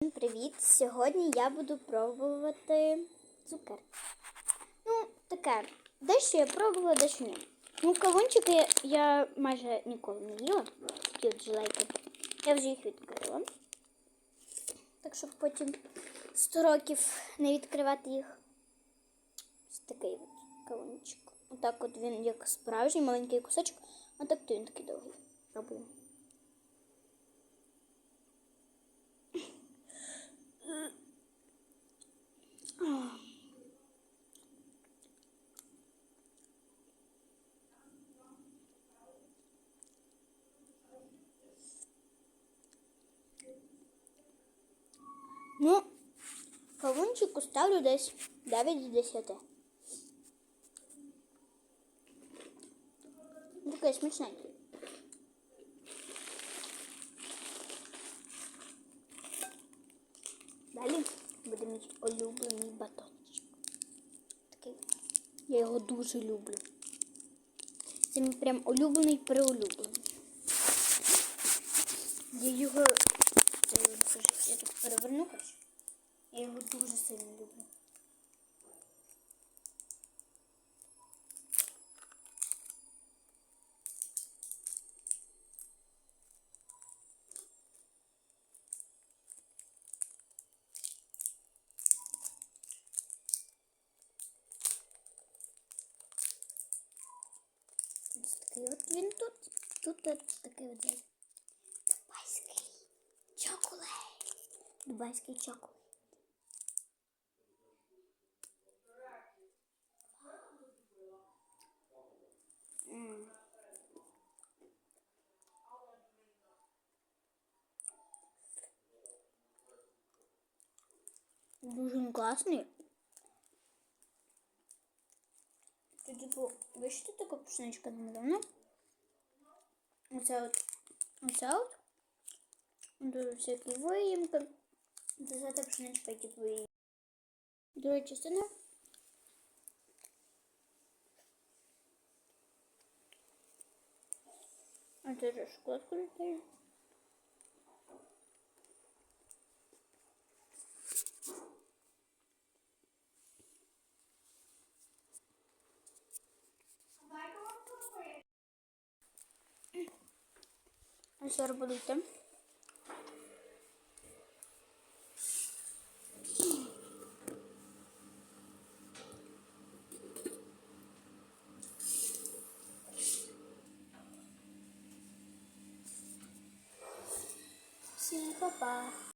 Привіт! Сьогодні я буду пробувати цукерки. Ну, таке, дещо я пробувала, дещо ні. Ну, кавунчики я, я майже ніколи не їла. Такі от жилейки. Я вже їх відкрила. Так щоб потім 100 років не відкривати їх. Ось такий от кавунчик. Отак от він як справжній маленький кусочок, а так то він такий довгий. Ну, кавунчику ставлю десь 9 з 10. Ну, Такий смачненький. Далі буде мій улюблений батончик. Такий. Я його дуже люблю. Це мій прям улюблений приулюблений. Я його. Я тут переверну хоч. Я його дуже сильно люблю. Ось такий от він тут. Тут такий от. Дубайський чоколад. Дубайський чоколад. Дуже він класний. Тут, типу, бачите, така пшеничка намальована? Оце от, оце от. Тут всякі виїмки. Це та пшеничка, типу, і друга частина. А це же шоколадку літає. arkadaşlar buldum. See you.